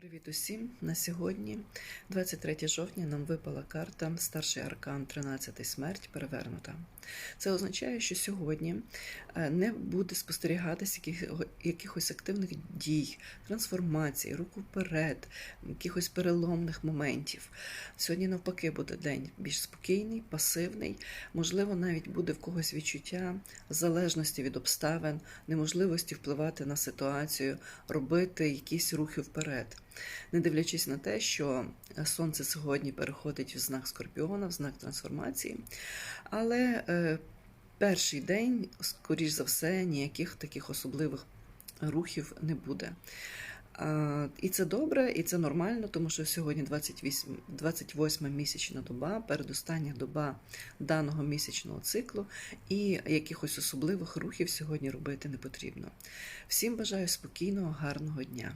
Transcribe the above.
Привіт усім! На сьогодні, 23 жовтня, нам випала карта Старший аркан 13 смерть перевернута. Це означає, що сьогодні е, не буде спостерігатися якихось активних дій, трансформацій, руку вперед, якихось переломних моментів. Сьогодні, навпаки, буде день більш спокійний, пасивний. Можливо, навіть буде в когось відчуття залежності від обставин, неможливості впливати на ситуацію, робити якісь рухи вперед. Не дивлячись на те, що сонце сьогодні переходить в знак Скорпіона, в знак трансформації. Але е, перший день, скоріш за все, ніяких таких особливих рухів не буде. І це добре, і це нормально, тому що сьогодні 28, 28 місячна доба, передостання доба даного місячного циклу, і якихось особливих рухів сьогодні робити не потрібно. Всім бажаю спокійного, гарного дня.